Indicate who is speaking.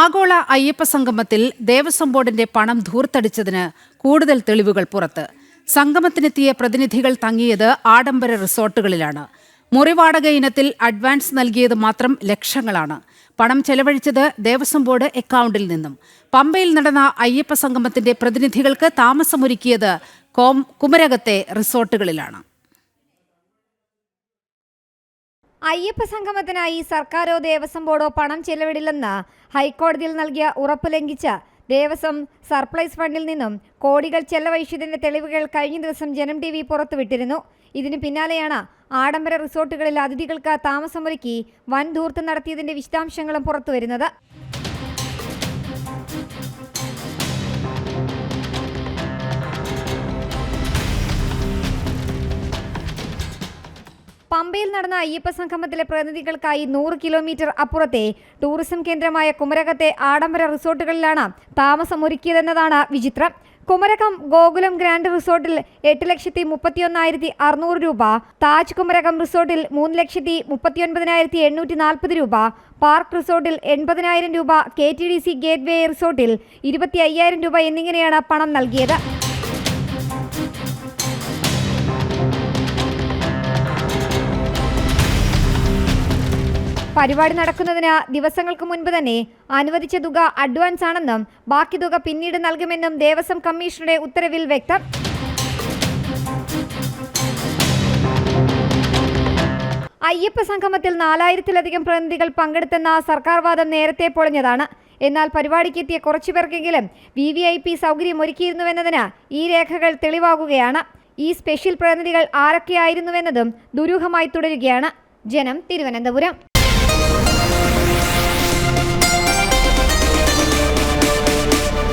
Speaker 1: ആഗോള അയ്യപ്പ സംഗമത്തിൽ ദേവസ്വം ബോർഡിന്റെ പണം ധൂർത്തടിച്ചതിന് കൂടുതൽ തെളിവുകൾ പുറത്ത്. സംഗമത്തിനെത്തിയ പ്രതിനിധികൾ തങ്ങിയത് ആഡംബര റിസോർട്ടുകളിലാണ്. മുറിവാടക ഇനത്തിൽ അഡ്വാൻസ് നൽകിയത് മാത്രം ലക്ഷങ്ങളാണ്. പണം ചെലവഴിച്ചത് ദേവസ്വം ബോർഡ് അക്കൗണ്ടിൽ നിന്നും. പമ്പയിൽ നടന്ന അയ്യപ്പ സംഗമത്തിന്റെ പ്രതിനിധികൾക്ക് താമസമൊരുക്കിയത് കോം കുമരകത്തെ റിസോർട്ടുകളിലാണ്.
Speaker 2: അയ്യപ്പ സംഗമത്തിനായി സർക്കാരോ ദേവസ്വം ബോർഡോ പണം ചെലവിടില്ലെന്ന് ഹൈക്കോടതിയിൽ നൽകിയ ഉറപ്പ് ലംഘിച്ച ദേവസ്വം സർപ്ലൈസ് ഫണ്ടിൽ നിന്നും കോടികൾ ചെലവഴിച്ചതിന്റെ തെളിവുകൾ കഴിഞ്ഞ ദിവസം ജനം ടി വി പുറത്തുവിട്ടിരുന്നു. ഇതിനു പിന്നാലെയാണ് ആഡംബര റിസോർട്ടുകളിൽ അതിഥികൾക്ക് താമസമൊരുക്കി വൻ ധൂർത്ത് നടത്തിയതിന്റെ വിശദാംശങ്ങളും പുറത്തുവരുന്നത്. പമ്പയിൽ നടന്ന അയ്യപ്പ സംഗമത്തിലെ പ്രതിനിധികൾക്കായി നൂറ് കിലോമീറ്റർ അപ്പുറത്തെ ടൂറിസം കേന്ദ്രമായ കുമരകത്തെ ആഡംബര റിസോർട്ടുകളിലാണ് താമസമൊരുക്കിയതെന്നതാണ് വിചിത്രം. കുമരകം ഗോകുലം ഗ്രാൻഡ് റിസോർട്ടിൽ എട്ട് ലക്ഷത്തി മുപ്പത്തിയൊന്നായിരത്തി അറുന്നൂറ് രൂപ താജ് കുമരകം റിസോർട്ടിൽ മൂന്ന് ലക്ഷത്തി മുപ്പത്തിയൊൻപതിനായിരത്തി എണ്ണൂറ്റി നാൽപ്പത് രൂപ പാർക്ക് റിസോർട്ടിൽ എൺപതിനായിരം രൂപ K T D C gateway റിസോർട്ടിൽ ഇരുപത്തി അയ്യായിരം രൂപ എന്നിങ്ങനെയാണ് പണം നൽകിയത്. പരിപാടി നടക്കുന്നതിന് ദിവസങ്ങൾക്ക് മുൻപ് തന്നെ അനുവദിച്ച തുക അഡ്വാൻസ് ആണെന്നും ബാക്കി തുക പിന്നീട് നൽകുമെന്നും ദേവസ്വം കമ്മീഷണറുടെ ഉത്തരവിൽ വ്യക്തം. അയ്യപ്പ സംഗമത്തിൽ നാലായിരത്തിലധികം പ്രതിനിധികൾ പങ്കെടുത്തെന്ന സർക്കാർ വാദം നേരത്തെ പൊളിഞ്ഞതാണ്. എന്നാൽ പരിപാടിക്ക് എത്തിയ കുറച്ചുപേർക്കെങ്കിലും വി വി ഐ പി സൗകര്യം ഒരുക്കിയിരുന്നുവെന്നതിന് ഈ രേഖകൾ തെളിവാകുകയാണ്. ഈ സ്പെഷ്യൽ പ്രതിനിധികൾ ആരൊക്കെയായിരുന്നുവെന്നതും ദുരൂഹമായി തുടരുകയാണ്. ജനം തിരുവനന്തപുരം.